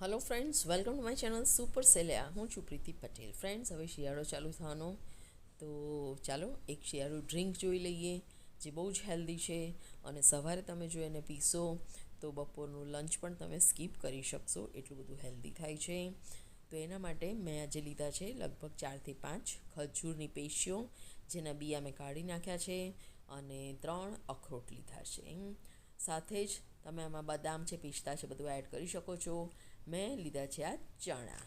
Hello friends welcome to my channel super સેલિયા હું છું પ્રીતિ Patel. Friends હવે શિયાળો ચાલુ થવાનો. તો ચાલો એક શિયાળુ ડ્રિંક જોઈ લઈએ, જે બહુ જ હેલ્ધી છે અને સવારે તમે જો એને પીશો, તો બપોરનું લંચ પણ તમે સ્કીપ કરી શકશો. એટલું બધું હેલ્ધી થાય છે. તો એના માટે મેં આજે લીધા છે લગભગ ચારથી પાંચ ખજૂરની પેશીઓ, જેના બિયા મેં કાઢી નાખ્યા છે અને ત્રણ અખરોટ લીધા છે. સાથે જ તમે આમાં બદામ છે, પિસ્તા છે, બધું એડ કરી શકો છો. મેં લીધા છે આ ચણા.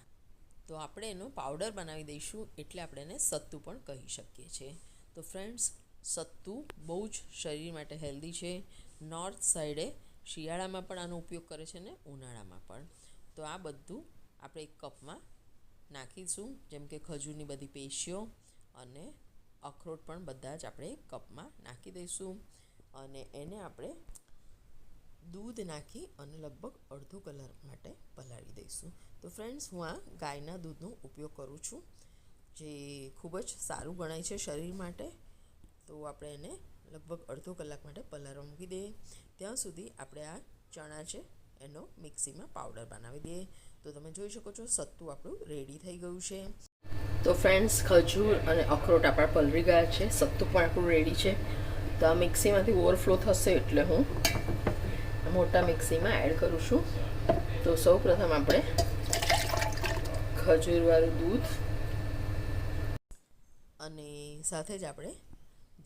તો આપણે એનો પાવડર બનાવી દઈશું એટલે આપણે એને સત્તુ પણ કહી શકીએ છીએ. તો ફ્રેન્ડ્સ સત્તુ બહુ જ શરીર માટે હેલ્ધી છે. નોર્થ સાઈડે શિયાળામાં પણ આનો ઉપયોગ કરે છે ને ઉનાળામાં પણ. તો આ બધું આપણે એક કપમાં નાખીશું, જેમ કે ખજૂરની બધી પેશીઓ અને અખરોટ પણ બધા જ આપણે કપમાં નાખી દઈશું. અને એને આપણે દૂધ નાખી અને લગભગ અડધો કલાક માટે પલાળી દઈશું. તો ફ્રેન્ડ્સ હું આ ગાયના દૂધનો ઉપયોગ કરું છું, જે ખૂબ જ સારું ગણાય છે શરીર માટે. તો આપણે એને લગભગ અડધો કલાક માટે પલાળવા મૂકી દઈએ. ત્યાં સુધી આપણે આ ચણા છે એનો મિક્સીમાં પાવડર બનાવી દઈએ. તો તમે જોઈ શકો છો, સત્તુ આપણું રેડી થઈ ગયું છે. તો ફ્રેન્ડ્સ ખજૂર અને અખરોટ આપણા પલળી ગયા છે. સત્તુ પણ આપણું રેડી છે. તો આ મિક્સીમાંથી ઓવરફ્લો થશે એટલે હું મોટા મિક્સીમાં એડ કરું છું. તો સૌ પ્રથમ આપણે ખજૂરવાળું દૂધ અને સાથે જ આપણે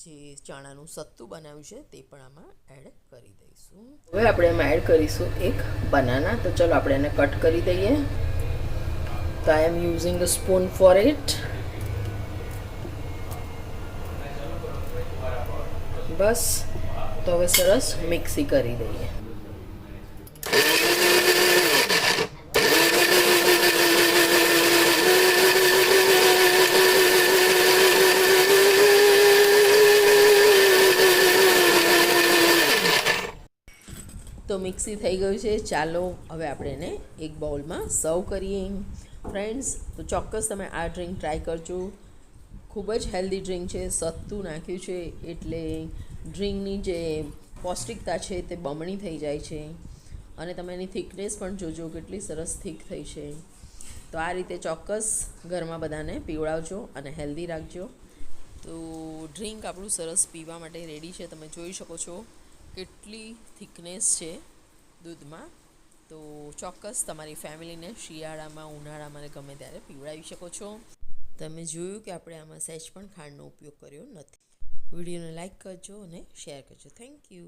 જે ચણાનું સત્તુ બનાવ્યું છે તે પણ આમાં એડ કરી દઈશું. હવે આપણે એમાં એડ કરીશું એક બનાના તો ચલો આપણે એને કટ કરી દઈએ. તો I am using a spoon for it બસ. તો હવે સરસ મિક્સી કરી દઈએ. તો મિક્સી થઈ ગયું છે. ચાલો હવે આપણે એને એક બાઉલમાં સર્વ કરીએ. ફ્રેન્ડ્સ, તો ચોક્કસ તમે આ ડ્રિંક ટ્રાય કરજો. ખૂબ જ હેલ્ધી ડ્રિંક છે, સત્તું નાખ્યું છે, એટલે ડ્રિંકની જે પૌષ્ટિકતા છે તે બમણી થઈ જાય છે. અને તમે એની થિકનેસ પણ જોજો, કેટલી સરસ થીક થઈ છે. તો આ રીતે ચોક્કસ ઘરમાં બધાને પીવડાવજો અને હેલ્ધી રાખજો. તો ડ્રિંક આપણું સરસ પીવા માટે રેડી છે, તમે જોઈ શકો છો. કેટલી થિકનેસ છે દૂધમાં? તો ચોક્કસ તમારી ફેમિલીને શિયાળામાં, ઉનાળામાં ગમે ત્યારે પીવડાવી શકો છો. તમે જોયું કે આપણે આમાં સહેજ પણ ખાંડનો ઉપયોગ કર્યો નથી. વિડીયોને લાઇક કરજો અને શેર કરજો. Thank you.